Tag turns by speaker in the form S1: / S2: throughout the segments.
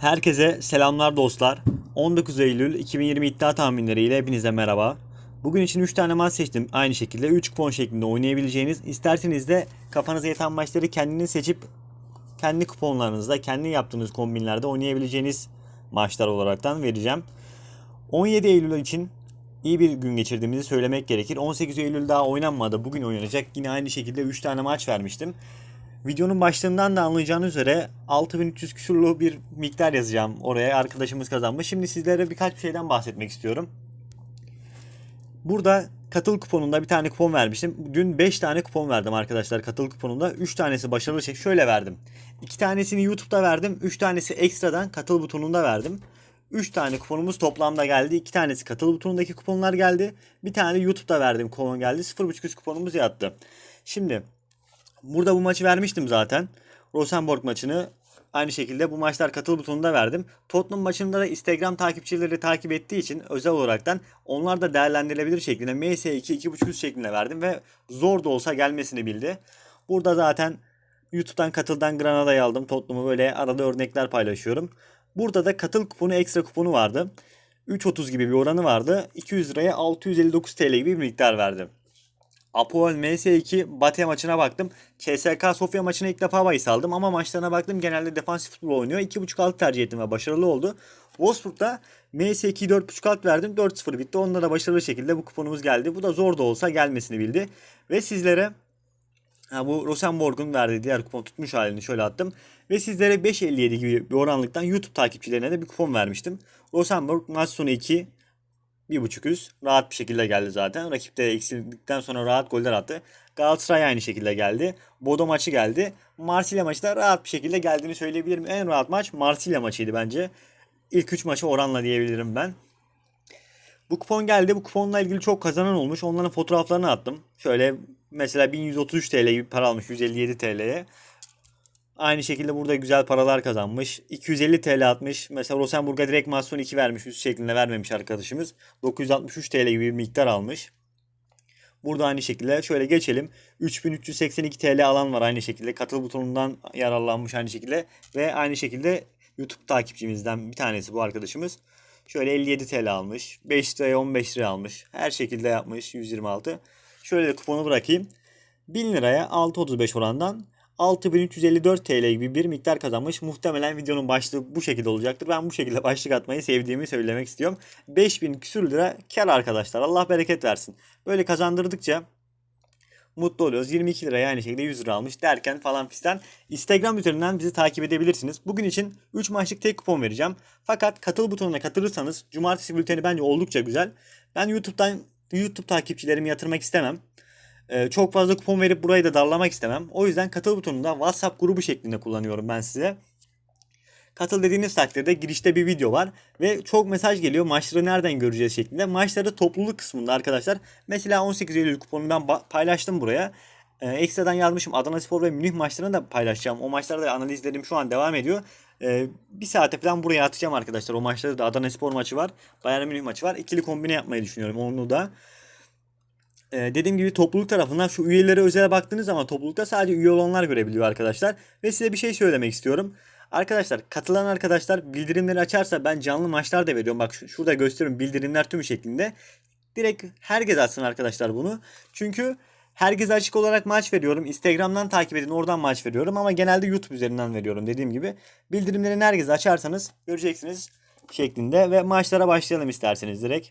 S1: Herkese selamlar dostlar. 19 Eylül 2020 iddia tahminleriyle hepinize merhaba. Bugün için 3 tane maç seçtim. Aynı şekilde 3 kupon şeklinde oynayabileceğiniz. İsterseniz de kafanıza yatan maçları kendiniz seçip kendi kuponlarınızda, kendi yaptığınız kombinlerde oynayabileceğiniz maçlar olaraktan vereceğim. 17 Eylül için iyi bir gün geçirdiğimizi söylemek gerekir. 18 Eylül daha oynanmadı. Bugün oynanacak. Yine aynı şekilde 3 tane maç vermiştim. Videonun başlığından da anlayacağınız üzere 6300 küsurlu bir miktar yazacağım oraya. Arkadaşımız kazanmış. Şimdi sizlere birkaç bir şeyden bahsetmek istiyorum. Burada katıl kuponunda bir tane kupon vermiştim. Dün 5 tane kupon verdim arkadaşlar katıl kuponunda. 3 tanesi başarılı şey. Şöyle verdim. 2 tanesini YouTube'da verdim. 3 tanesi ekstradan katıl butonunda verdim. 3 tane kuponumuz toplamda geldi. 2 tanesi katıl butonundaki kuponlar geldi. Bir tane YouTube'da verdiğim kupon geldi. 0.5 üst kuponumuz yattı. Şimdi Burada bu maçı vermiştim zaten. Rosenborg maçını aynı şekilde bu maçlar katıl butonunda verdim. Tottenham maçında da Instagram takipçileri takip ettiği için özel olaraktan onlar da değerlendirilebilir şeklinde MS2 2.5 üst şeklinde verdim ve zor da olsa gelmesini bildi. Burada zaten YouTube'dan katıldan Granada'yı aldım. Tottenham'ı böyle arada örnekler paylaşıyorum. Burada da katıl kuponu ekstra kuponu vardı. 3.30 gibi bir oranı vardı. 200 liraya 659 TL gibi bir miktar verdim. Apoel MS2 Batya maçına baktım. CSK Sofya maçına ilk defa bahis aldım ama maçlarına baktım genelde defansif futbol oynuyor. 2.5 alt tercih ettim ve başarılı oldu. Wolfsburg'da MS2 4.5 alt verdim. 4-0 bitti. Onda da başarılı şekilde bu kuponumuz geldi. Bu da zor da olsa gelmesini bildi. Ve sizlere bu Rosenborg'un verdiği diğer kupon tutmuş halini şöyle attım. Ve sizlere 5.57 gibi bir oranlıktan YouTube takipçilerine de bir kupon vermiştim. Rosenborg maç sonu 2 bir buçuk üst. Rahat bir şekilde geldi zaten. Rakip de eksildikten sonra rahat goller attı. Galatasaray aynı şekilde geldi. Bodo maçı geldi. Marsilya maçı da rahat bir şekilde geldiğini söyleyebilirim. En rahat maç Marsilya maçıydı bence. İlk 3 maçı oranla diyebilirim ben. Bu kupon geldi. Bu kuponla ilgili çok kazanan olmuş. Onların fotoğraflarını attım. Şöyle mesela 1133 TL gibi para almış 157 TL'ye. Aynı şekilde burada güzel paralar kazanmış. 250 TL atmış. Mesela Rosenburg'a direkt masyon 2 vermiş. Üst şeklinde vermemiş arkadaşımız. 963 TL gibi bir miktar almış. Burada aynı şekilde şöyle geçelim. 3382 TL alan var aynı şekilde. Katıl butonundan yararlanmış aynı şekilde. Ve aynı şekilde YouTube takipçimizden bir tanesi bu arkadaşımız. Şöyle 57 TL almış. 5 liraya 15 lira almış. Her şekilde yapmış 126. Şöyle de kuponu bırakayım. 1000 liraya 6.35 orandan 6354 TL gibi bir miktar kazanmış. Muhtemelen videonun başlığı bu şekilde olacaktır. Ben bu şekilde başlık atmayı sevdiğimi söylemek istiyorum. 5000 küsür lira kar arkadaşlar. Allah bereket versin. Böyle kazandırdıkça mutlu oluyoruz. 22 lira aynı şekilde 100 lira almış derken falan fistan. Instagram üzerinden bizi takip edebilirsiniz. Bugün için 3 maçlık tek kupon vereceğim. Fakat katıl butonuna katılırsanız cumartesi bülteni bence oldukça güzel. Ben YouTube'dan YouTube takipçilerimi yatırmak istemem. Ee, çok fazla kupon verip burayı da darlamak istemem. O yüzden katıl butonunda WhatsApp grubu şeklinde kullanıyorum ben size. Katıl dediğiniz takdirde girişte bir video var ve çok mesaj geliyor maçları nereden göreceğiz şeklinde. Maçları topluluk kısmında arkadaşlar. Mesela 18 Eylül kuponu ben paylaştım buraya. Ee, ekstradan yazmışım Adana Spor ve Münih maçlarını da paylaşacağım. O maçlarda analizlerim şu an devam ediyor. Ee, bir saate falan buraya atacağım arkadaşlar. O maçları da Adana Spor maçı var. Bayern Münih maçı var. İkili kombine yapmayı düşünüyorum onu da. Ee, dediğim gibi topluluk tarafından şu üyelere özel baktığınız zaman toplulukta sadece üye olanlar görebiliyor arkadaşlar. Ve size bir şey söylemek istiyorum. Arkadaşlar katılan arkadaşlar bildirimleri açarsa ben canlı maçlar da veriyorum. Bak şurada gösteriyorum bildirimler tümü şeklinde. Direkt herkes açsın arkadaşlar bunu. Çünkü herkes açık olarak maç veriyorum. Instagram'dan takip edin oradan maç veriyorum. Ama genelde YouTube üzerinden veriyorum dediğim gibi. Bildirimlerini herkes açarsanız göreceksiniz şeklinde. Ve maçlara başlayalım isterseniz direkt.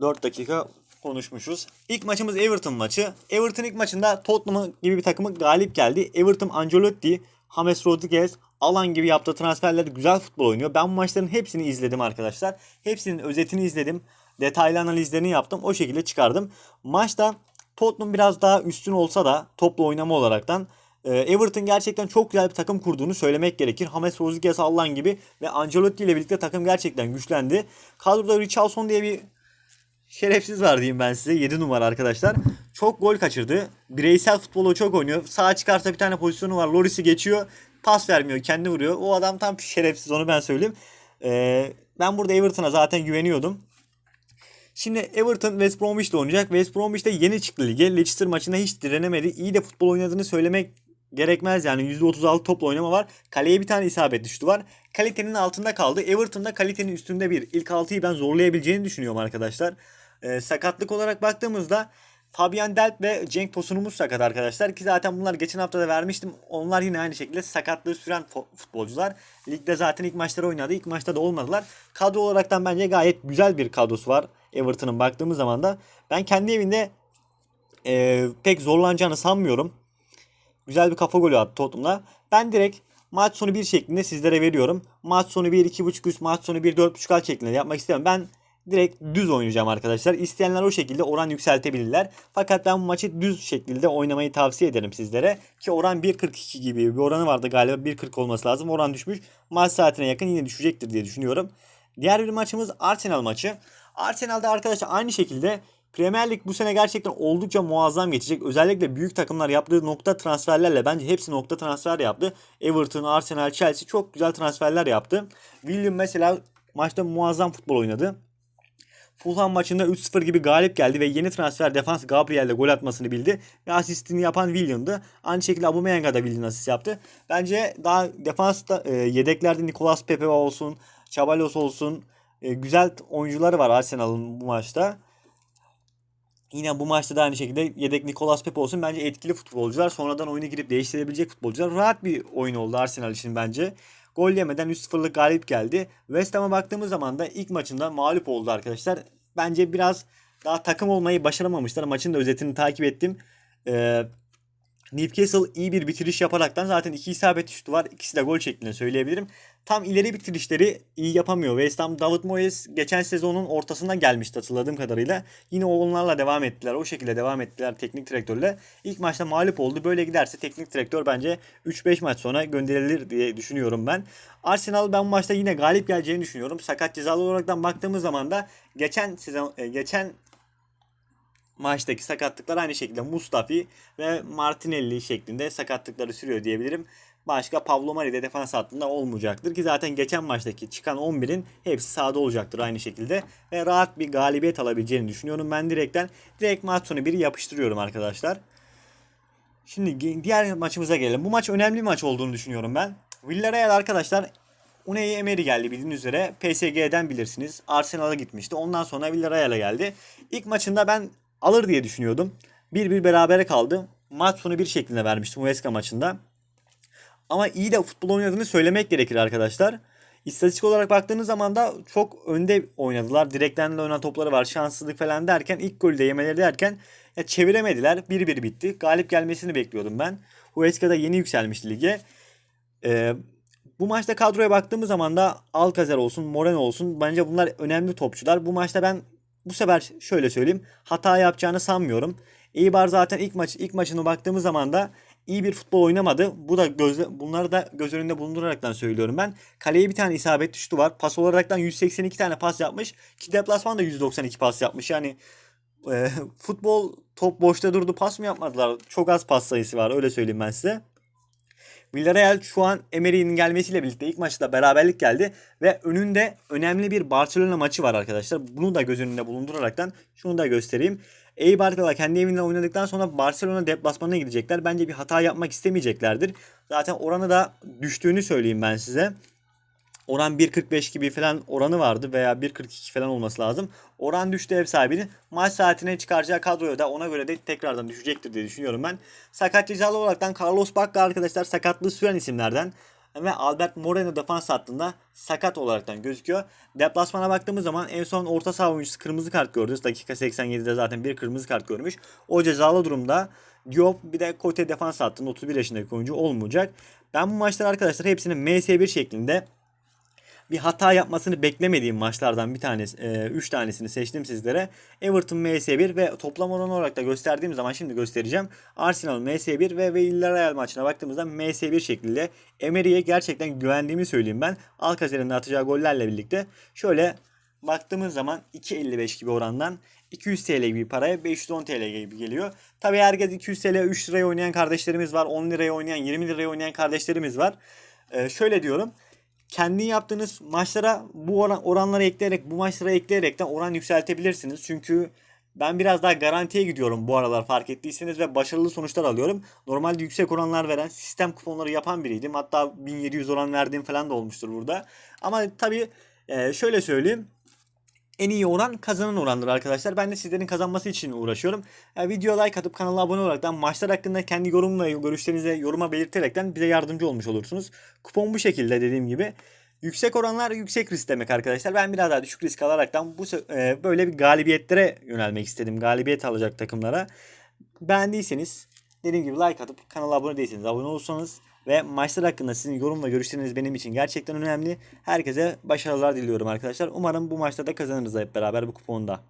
S1: 4 dakika konuşmuşuz. İlk maçımız Everton maçı. Everton ilk maçında Tottenham gibi bir takımı galip geldi. Everton Ancelotti, James Rodriguez, Alan gibi yaptığı transferlerde güzel futbol oynuyor. Ben bu maçların hepsini izledim arkadaşlar. Hepsinin özetini izledim. Detaylı analizlerini yaptım. O şekilde çıkardım. Maçta Tottenham biraz daha üstün olsa da toplu oynama olaraktan e, Everton gerçekten çok güzel bir takım kurduğunu söylemek gerekir. James Rodriguez, Allan gibi ve Ancelotti ile birlikte takım gerçekten güçlendi. Kadroda Richarlison diye bir şerefsiz var diyeyim ben size. 7 numara arkadaşlar. Çok gol kaçırdı. Bireysel futbolu çok oynuyor. Sağa çıkarsa bir tane pozisyonu var. Loris'i geçiyor. Pas vermiyor. Kendi vuruyor. O adam tam şerefsiz onu ben söyleyeyim. Ee, ben burada Everton'a zaten güveniyordum. Şimdi Everton West Bromwich'le oynayacak. West Bromwich de yeni çıktı lige. Leicester maçında hiç direnemedi. İyi de futbol oynadığını söylemek gerekmez yani %36 topla oynama var. Kaleye bir tane isabetli şutu var. Kalitenin altında kaldı. Everton'da kalitenin üstünde bir. İlk 6'yı ben zorlayabileceğini düşünüyorum arkadaşlar. Ee, sakatlık olarak baktığımızda Fabian Delp ve Cenk Tosun'umuz sakat arkadaşlar ki zaten bunlar geçen hafta da vermiştim. Onlar yine aynı şekilde sakatlığı süren futbolcular. Ligde zaten ilk maçları oynadı. İlk maçta da olmadılar. Kadro olaraktan bence gayet güzel bir kadrosu var Everton'ın baktığımız zaman da. Ben kendi evinde e, pek zorlanacağını sanmıyorum. Güzel bir kafa golü attı Tottenham'la. Ben direkt maç sonu 1 şeklinde sizlere veriyorum. Maç sonu 1 2.5 üst, maç sonu 1 4.5 alt şeklinde yapmak istemem. Ben direkt düz oynayacağım arkadaşlar. İsteyenler o şekilde oran yükseltebilirler. Fakat ben bu maçı düz şekilde oynamayı tavsiye ederim sizlere. Ki oran 1.42 gibi bir oranı vardı galiba 1.40 olması lazım. Oran düşmüş. Maç saatine yakın yine düşecektir diye düşünüyorum. Diğer bir maçımız Arsenal maçı. Arsenal'da arkadaşlar aynı şekilde Premier Lig bu sene gerçekten oldukça muazzam geçecek. Özellikle büyük takımlar yaptığı nokta transferlerle bence hepsi nokta transfer yaptı. Everton, Arsenal, Chelsea çok güzel transferler yaptı. William mesela maçta muazzam futbol oynadı. Fulham maçında 3-0 gibi galip geldi ve yeni transfer defans Gabriel'le gol atmasını bildi. Ve asistini yapan William'dı. Aynı şekilde Aubameyang'a da William asist yaptı. Bence daha defansta e, yedeklerde Nicolas Pepe olsun, Chabalos olsun e, güzel oyuncuları var Arsenal'ın bu maçta. Yine bu maçta da aynı şekilde yedek Nicolas Pepe olsun. Bence etkili futbolcular. Sonradan oyuna girip değiştirebilecek futbolcular. Rahat bir oyun oldu Arsenal için bence. Gol yemeden 3-0'lık galip geldi. West Ham'a baktığımız zaman da ilk maçında mağlup oldu arkadaşlar. Bence biraz daha takım olmayı başaramamışlar. Maçın da özetini takip ettim. Ee, Newcastle iyi bir bitiriş yaparaktan zaten iki isabet şutu var. İkisi de gol şeklinde söyleyebilirim. Tam ileri bitirişleri iyi yapamıyor. West Ham David Moyes geçen sezonun ortasından gelmişti hatırladığım kadarıyla. Yine onlarla devam ettiler. O şekilde devam ettiler teknik direktörle. İlk maçta mağlup oldu. Böyle giderse teknik direktör bence 3-5 maç sonra gönderilir diye düşünüyorum ben. Arsenal ben bu maçta yine galip geleceğini düşünüyorum. Sakat cezalı olaraktan baktığımız zaman da geçen sezon e, geçen maçtaki sakatlıklar aynı şekilde Mustafi ve Martinelli şeklinde sakatlıkları sürüyor diyebilirim. Başka Pablo Mari de defans hattında olmayacaktır ki zaten geçen maçtaki çıkan 11'in hepsi sahada olacaktır aynı şekilde. Ve rahat bir galibiyet alabileceğini düşünüyorum. Ben direkten direkt maç sonu biri yapıştırıyorum arkadaşlar. Şimdi diğer maçımıza gelelim. Bu maç önemli bir maç olduğunu düşünüyorum ben. Villarreal arkadaşlar Unai Emery geldi bildiğiniz üzere. PSG'den bilirsiniz. Arsenal'a gitmişti. Ondan sonra Villarreal'a geldi. İlk maçında ben alır diye düşünüyordum. 1-1 berabere kaldı. Maç sonu bir şeklinde vermiştim Huesca maçında. Ama iyi de futbol oynadığını söylemek gerekir arkadaşlar. İstatistik olarak baktığınız zaman da çok önde oynadılar. Direkten de oynanan topları var. Şanssızlık falan derken ilk golü de yemeleri derken ya çeviremediler. 1-1 bitti. Galip gelmesini bekliyordum ben. Huesca da yeni yükselmişti lige. Ee, bu maçta kadroya baktığımız zaman da Alcacer olsun, Moreno olsun bence bunlar önemli topçular. Bu maçta ben bu sefer şöyle söyleyeyim hata yapacağını sanmıyorum. Eibar zaten ilk maç ilk maçına baktığımız zaman da iyi bir futbol oynamadı. Bu da göz, bunları da göz önünde bulunduraraktan söylüyorum ben. Kaleye bir tane isabet düştü var. Pas olaraktan 182 tane pas yapmış. Ki deplasman da 192 pas yapmış. Yani e, futbol top boşta durdu pas mı yapmadılar? Çok az pas sayısı var öyle söyleyeyim ben size. Villarreal şu an Emery'nin gelmesiyle birlikte ilk maçta beraberlik geldi ve önünde önemli bir Barcelona maçı var arkadaşlar. Bunu da göz önünde bulunduraraktan şunu da göstereyim. Eibar'da kendi evinde oynadıktan sonra Barcelona deplasmanına gidecekler. Bence bir hata yapmak istemeyeceklerdir. Zaten oranı da düştüğünü söyleyeyim ben size. Oran 1.45 gibi falan oranı vardı veya 1.42 falan olması lazım. Oran düştü ev sahibinin. Maç saatine çıkaracağı kadroya da ona göre de tekrardan düşecektir diye düşünüyorum ben. Sakat cezalı olaraktan Carlos Bacca arkadaşlar sakatlığı süren isimlerden ve Albert Moreno defans hattında sakat olaraktan gözüküyor. Deplasmana baktığımız zaman en son orta saha oyuncusu kırmızı kart gördü. Dakika 87'de zaten bir kırmızı kart görmüş. O cezalı durumda Diop bir de Kote defans hattında 31 yaşındaki oyuncu olmayacak. Ben bu maçlar arkadaşlar hepsini MS1 şeklinde bir hata yapmasını beklemediğim maçlardan bir tanesi, 3 e, tanesini seçtim sizlere. Everton MS1 ve toplam oran olarak da gösterdiğim zaman şimdi göstereceğim. Arsenal MS1 ve Villarreal maçına baktığımızda MS1 şekilde Emery'e gerçekten güvendiğimi söyleyeyim ben. Alcacer'in atacağı gollerle birlikte şöyle baktığımız zaman 2.55 gibi orandan 200 TL gibi paraya 510 TL gibi geliyor. Tabii herkes 200 TL 3 liraya oynayan kardeşlerimiz var. 10 liraya oynayan 20 liraya oynayan kardeşlerimiz var. Ee, şöyle diyorum kendi yaptığınız maçlara bu oran, oranları ekleyerek bu maçlara ekleyerekten oran yükseltebilirsiniz. Çünkü Ben biraz daha garantiye gidiyorum bu aralar fark ettiyseniz ve başarılı sonuçlar alıyorum. Normalde yüksek oranlar veren sistem kuponları yapan biriydim. Hatta 1700 oran verdiğim falan da olmuştur burada. Ama tabii şöyle söyleyeyim. En iyi oran kazanan orandır arkadaşlar. Ben de sizlerin kazanması için uğraşıyorum. Yani video like atıp kanala abone olaraktan maçlar hakkında kendi yorum ve görüşlerinizi yoruma belirterekten bize yardımcı olmuş olursunuz. Kupon bu şekilde dediğim gibi. Yüksek oranlar yüksek risk demek arkadaşlar. Ben biraz daha düşük risk alaraktan bu e, böyle bir galibiyetlere yönelmek istedim. Galibiyet alacak takımlara. Beğendiyseniz dediğim gibi like atıp kanala abone değilseniz abone olursanız ve maçlar hakkında sizin yorum ve görüşleriniz benim için gerçekten önemli. Herkese başarılar diliyorum arkadaşlar. Umarım bu maçta da kazanırız hep beraber bu kuponda.